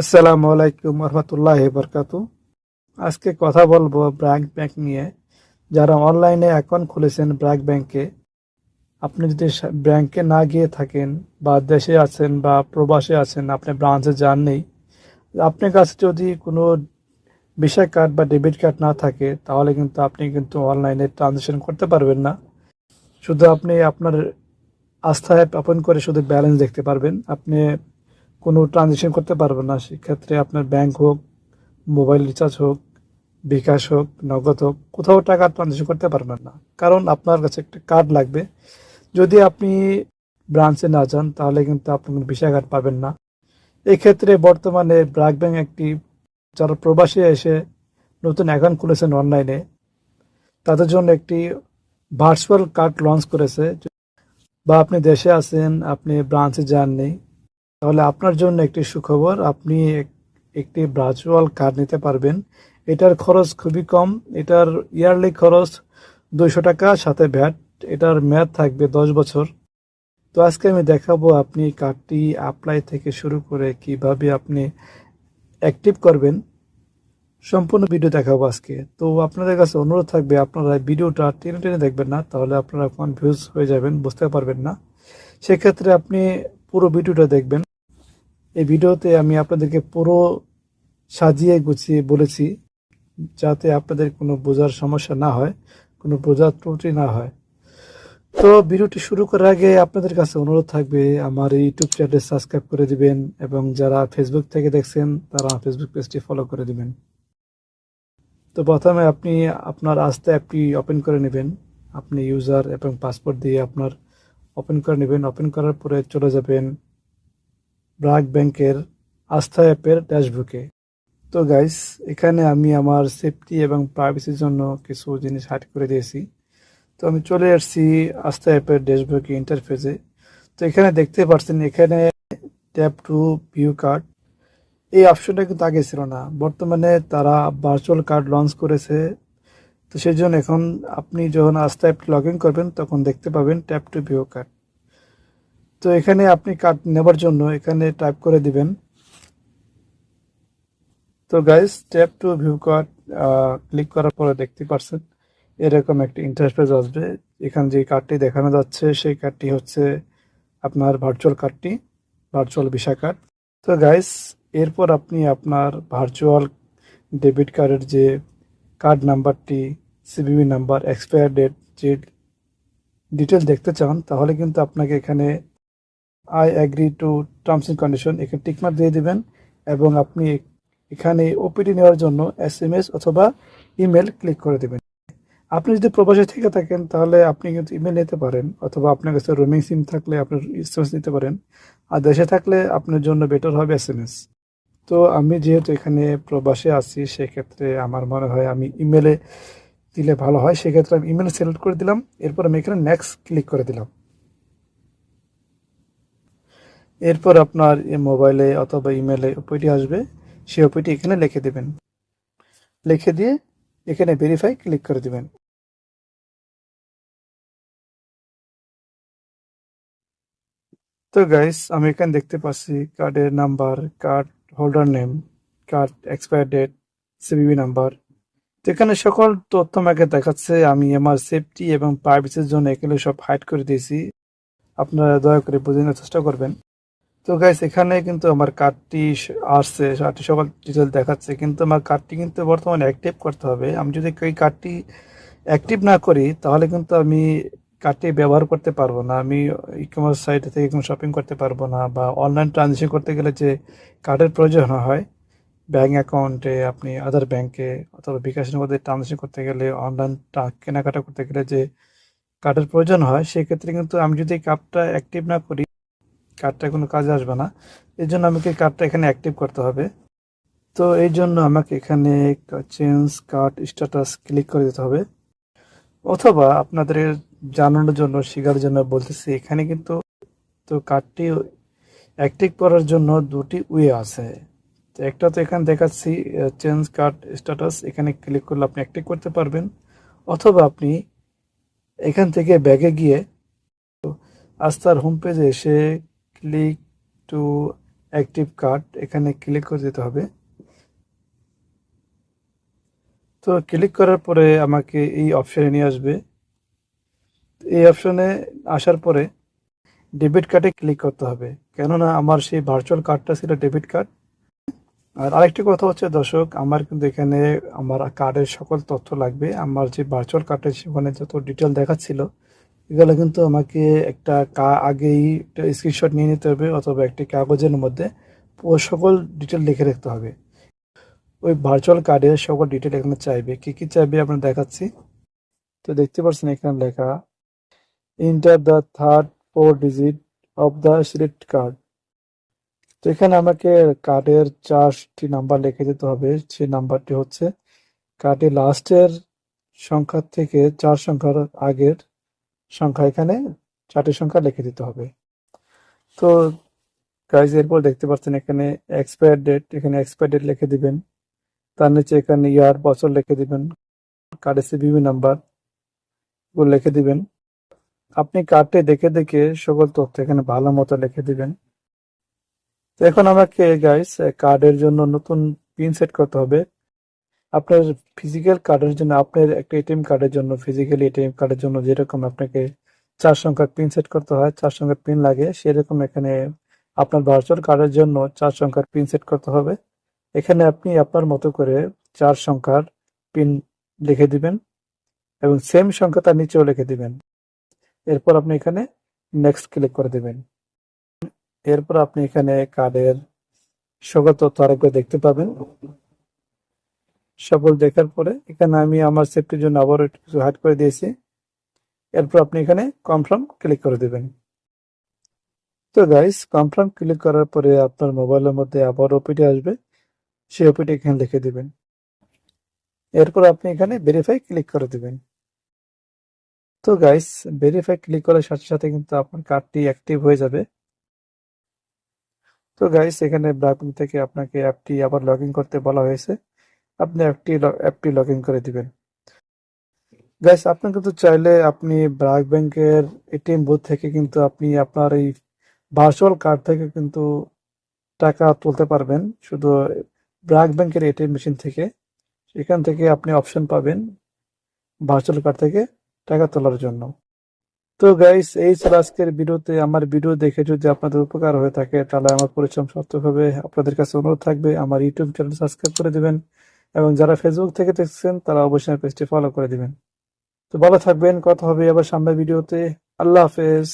আসসালামু আলাইকুম রহমতুল্লাহ বরকাত। আজকে কথা বলব ব্র্যাক ব্যাংক নিয়ে। যারা অনলাইনে অ্যাকাউন্ট খুলেছেন ব্র্যাক ব্যাংকে, আপনি যদি ব্যাংকে না গিয়ে থাকেন বা দেশে আছেন বা প্রবাসে আছেন, আপনি ব্রাঞ্চে যান নেই আপনার কাছে যদি কোনো ভিসা কার্ড বা ডেবিট কার্ড না থাকে, তাহলে কিন্তু আপনি কিন্তু অনলাইনে ট্রানজেকশন করতে পারবেন না। শুধু আপনি আপনার আস্থা অ্যাপ ওপেন করে শুধু ব্যালেন্স দেখতে পারবেন। আপনি কোনো ট্রানজেকশন করতে পারবেন না। সেক্ষেত্রে আপনার ব্যাংক হোক মোবাইল রিচার্জ হোক, বিকাশ হোক, নগদ হোক, কোথাও টাকা ট্রানজেকশন করতে পারবেন না। কারণ আপনার কাছে একটা কার্ড লাগবে। যদি আপনি ব্রাঞ্চে না যান, তাহলে কিন্তু আপনি কোনো ভিসা কার্ড পাবেন না। এক্ষেত্রে বর্তমানে ব্র্যাক ব্যাংক একটি, যারা প্রবাসী এসে নতুন অ্যাকাউন্ট খুলেছেন অনলাইনে তাদের জন্য একটি ভার্চুয়াল কার্ড লঞ্চ করেছে। বা আপনি দেশে আছেন, আপনি ব্রাঞ্চে যাননি তাহলে আপনার জন্য একটি সুখবর, আপনি এক- একটি ভার্চুয়াল কার্ড নিতে পারবেন। এটার খরচ খুবই কম। এটার ইয়ারলি খরচ দুইশো টাকা, সাথে ভ্যাট এটার মেয়াদ থাকবে দশ বছর। তো আজকে আমি দেখাবো আপনি কার্ডটি অ্যাপ্লাই থেকে শুরু করে কীভাবে আপনি অ্যাক্টিভ করবেন। সম্পূর্ণ ভিডিও দেখাবো আজকে। তো আপনাদের কাছে অনুরোধ থাকবে, আপনারা ভিডিওটা টেনে টেনে দেখবেন না, তাহলে আপনারা কনফিউজ হয়ে যাবেন, বুঝতে পারবেন না। সেক্ষেত্রে আপনি পুরো ভিডিওটা দেখবেন। এই ভিডিওতে আমি আপনাদেরকে পুরো সাজিয়ে গুছিয়ে বলেছি, যাতে আপনাদের কোনো বোঝার সমস্যা না হয়, কোনো বোঝার ত্রুটি না হয়। তো ভিডিওটি শুরু করার আগে আপনাদের কাছে অনুরোধ থাকবে, আমার ইউটিউব চ্যানেল সাবস্ক্রাইব করে দিবেন এবং যারা ফেসবুক থেকে দেখছেন, তারা ফেসবুক পেজটি ফলো করে দিবেন। তো প্রথমে আপনি আপনার আস্তে অ্যাপটি ওপেন করে নেবেন। আপনি ইউজার এবং পাসপোর্ট দিয়ে আপনার ওপেন করে নেবেন। ওপেন করার পরে চলে যাবেন ব্রাক ব্যাংকের আস্থা অ্যাপের ড্যাশবুকে তো গাইস, এখানে আমি আমার সেফটি এবং প্রাইভেসির জন্য কিছু জিনিস হাইড করে দিয়েছি। তো আমি চলে আসছি আস্থা অ্যাপের ড্যাশবুকে ইন্টারফেসে। তো এখানে দেখতে পাচ্ছেন, এখানে ট্যাপ টু ভিউ কার্ড। এই অপশনটা কিন্তু আগে ছিল না। বর্তমানে তারা ভার্চুয়াল কার্ড লঞ্চ করেছে। তো সেই জন্য এখন আপনি যখন আস্থা অ্যাপটি লগ ইন করবেন, তখন দেখতে পাবেন ট্যাপ টু ভিউ কার্ড। তো এখানে আপনি কার্ড নেবার জন্য এখানে টাইপ করে দিবেন। তো guys tap to view card click করার পরে দেখতে পারছেন, এরকম একটা ইন্টারফেস আসবে। এখানে যে কার্ডটি দেখানো যাচ্ছে, সেই কার্ডটি হচ্ছে আপনার ভার্চুয়াল কার্ডটি ভার্চুয়াল ভিসা কার্ড তো গাইস এরপর আপনি আপনার ভার্চুয়াল ডেবিট কার্ডের যে কার্ড নাম্বারটি সিবিবি নাম্বার এক্সপায়ার ডেট যে ডিটেল দেখতে চান, তাহলে কিন্তু আপনাকে এখানে I agree to terms and condition এখানে টিকমার্ক দিয়ে দিবেন এবং আপনি এখানে ওপিডি নেওয়ার জন্য এস এম এস অথবা ইমেল ক্লিক করে দেবেন। আপনি যদি প্রবাসে থেকে থাকেন, তাহলে আপনি কিন্তু ইমেল নিতে পারেন অথবা আপনার কাছে রোমিং সিম থাকলে আপনি এস এম এস নিতে পারেন। আর দেশে থাকলে আপনার জন্য বেটার হবে এস এম এস তো আমি যেহেতু এখানে প্রবাসে আছি, সেক্ষেত্রে আমার মনে হয় আমি ইমেলে দিলে ভালো হয়। সেক্ষেত্রে আমি ইমেল সিলেক্ট করে দিলাম, এরপর আমি এখানে নেক্সট ক্লিক করে দিলাম। এরপর আপনার মোবাইলে অথবা ইমেলে ওপিটি আসবে, সেই ওপিটি এখানে লিখে দেবেন। লিখে দিয়ে এখানে ভেরিফাই ক্লিক করে দিবেন। তো গাইস আমি এখানে দেখতে পাচ্ছি কার্ডের number card holder name card expire date CVV number তো এখানে সকল তথ্য আমাকে দেখাচ্ছে, আমি আমার সেফটি এবং প্রাইভেসির জন্য এগুলো সব হাইড করে দিয়েছি। আপনারা দয়া করে বুঝে নেওয়ার চেষ্টা করবেন। তো গাইস এখানে কিন্তু আমার কার্ডটি আসছে। কার্ডটি সকল ডিটেল দেখাচ্ছে, কিন্তু আমার কার্ডটি কিন্তু বর্তমানে অ্যাক্টিভ করতে হবে। আমি যদি এই কার্ডটি অ্যাক্টিভ না করি, তাহলে কিন্তু আমি কার্ডটি ব্যবহার করতে পারব না। আমি ই কমার্স সাইট থেকে কোনো শপিং করতে পারব না, বা অনলাইন ট্রানজেকশন করতে গেলে যে কার্ডের প্রয়োজন হয় ব্যাঙ্ক অ্যাকাউন্টে আপনি আদার ব্যাংকে অথবা বিকাশের মধ্যে ট্রানজেকশন করতে গেলে অনলাইন কেনাকাটা করতে গেলে যে কার্ডের প্রয়োজন হয়, সেক্ষেত্রে কিন্তু আমি যদি কার্ডটা অ্যাক্টিভ না করি কার্ডটা কোনো কাজে আসবে না। এই জন্য আমাকে কার্ডটা এখানে অ্যাক্টিভ করতে হবে। তো এই জন্য আমাকে এখানে চেঞ্জ কার্ড স্ট্যাটাস ক্লিক করে দিতে হবে। অথবা আপনাদের জানানোর জন্য, শেখার জন্য বলতেছি, এখানে কিন্তু তো কার্ডটি অ্যাক্টিভ করার জন্য দুটি ওয়ে আছে। তো একটা তো এখানে দেখাচ্ছি চেঞ্জ কার্ড স্ট্যাটাস এখানে ক্লিক করলে আপনি অ্যাক্টিভ করতে পারবেন। অথবা আপনি এখান থেকে ব্যাগে গিয়ে আস্তার হোম পেজে এসে ক্লিক টু অ্যাক্টিভ কার্ড এখানে ক্লিক করে দিতে হবে। তো ক্লিক করার পরে আমাকে এই অপশনে নিয়ে আসবে। এই অপশনে আসার পরে ডেবিট কার্ডে ক্লিক করতে হবে। কেননা আমার সেই ভার্চুয়াল কার্ডটা ছিল ডেবিট কার্ড আর আরেকটি কথা হচ্ছে, দর্শক, আমার কিন্তু এখানে আমার কার্ডের সকল তথ্য লাগবে। আমার যে ভার্চুয়াল কার্ডের সেখানে যত ডিটেল দেখাচ্ছিল এগুলো কিন্তু আমাকে একটা কা, আগেই একটা স্ক্রিনশট নিয়ে নিতে হবে অথবা একটি কাগজের মধ্যে সকল ডিটেল লিখে রাখতে হবে। ওই ভার্চুয়াল কার্ডের সকল ডিটেল এখানে চাইবে। কি কি চাইবে আপনার দেখাচ্ছি। তো দেখতে পাচ্ছেন এখানে লেখা enter the third four digit of the select card তো এখানে আমাকে কার্ডের চারটি নাম্বার লিখে দিতে হবে। সেই নাম্বারটি হচ্ছে কার্ডের লাস্টের সংখ্যা থেকে চার সংখ্যার আগের সংখ্যা এখানে, চারটি সংখ্যা লিখে দিতে হবে। তো গাইজ এরপর দেখতে পাচ্ছেন এখানে এক্সপায়ার ডেট এখানে এক্সপায়ার ডেট লিখে দিবেন। তার নিচে এখানে ইয়ার বছর লিখে দিবেন। কার্ডের সিভিভি নাম্বারগুলো লিখে দিবেন। আপনি কার্ডটি দেখে দেখে সকল তথ্য এখানে ভালো মতো লিখে দিবেন। তো এখন আমাকে গাইস কার্ডের জন্য নতুন পিন সেট করতে হবে। আপনার ফিজিক্যাল কার্ডের জন্য, আপনার একটা এটিএম কার্ডের জন্য ফিজিক্যাল এটিএম কার্ডের জন্য যেরকম আপনাকে চার সংখ্যার পিন সেট করতে হয়, চার সংখ্যার পিন লাগে, সেরকম এখানে আপনার ভার্চুয়াল কার্ডের জন্য চার সংখ্যার পিন সেট করতে হবে। এখানে আপনি আপনার মতো করে চার সংখ্যার পিন লিখে দিবেন এবং সেম সংখ্যা তার নিচেও লিখে দিবেন। এরপর আপনি এখানে নেক্সট ক্লিক করে দিবেন। এরপর আপনি এখানে কার্ডের সকল তথ্য আরেকবার দেখতে পাবেন। সকল দেখার পরে এখানে আমি আমার সেফটির জন্য আবার কিছু হাইড করে দিয়েছি। এরপর আপনি এখানে কনফার্ম ক্লিক করে দেবেন। তো গাইস কনফার্ম ক্লিক করার পরে আপনার মোবাইলের মধ্যে আবার ওপিটি আসবে। সেই ওপিটি এখানে লিখে দিবেন। এরপর আপনি এখানে ভেরিফাই ক্লিক করে দিবেন। তো গাইস ভেরিফাই ক্লিক করার সাথে সাথে কিন্তু আপনার কার্ডটি অ্যাক্টিভ হয়ে যাবে। তো গাইস এখানে ব্রাউজিং থেকে আপনাকে অ্যাপটি আবার লগ করতে বলা হয়েছে। আপনি অ্যাপটি লগ ইন করে দিবেন। গাইস আপনি কিন্তু চাইলে আপনি ব্রাক ব্যাংকের এটিএম বুথ থেকে কিন্তু আপনি আপনার এই ভার্চুয়াল কার্ড থেকে কিন্তু টাকা তুলতে পারবেন। শুধু ব্রাক ব্যাংকের এটিএম মেশিন থেকে। সেখান থেকে আপনি অপশন পাবেন ভার্চুয়াল কার্ড থেকে টাকা তোলার জন্য। তো গাইস এই ছিল আজকের ভিডিওতে। আমার ভিডিও দেখে যদি আপনাদের উপকার হয়ে থাকে, তাহলে আমার পরিশ্রম সার্থক হবে। আপনাদের কাছে অনুরোধ থাকবে, আমার ইউটিউব চ্যানেল সাবস্ক্রাইব করে দিবেন। এবং যারা ফেসবুক থেকে দেখছেন, তারা অবশ্যই পেজটি ফলো করে দিবেন। তো ভালো থাকবেন, কথা হবে আবার সামনের ভিডিওতে। আল্লাহ হাফেজ।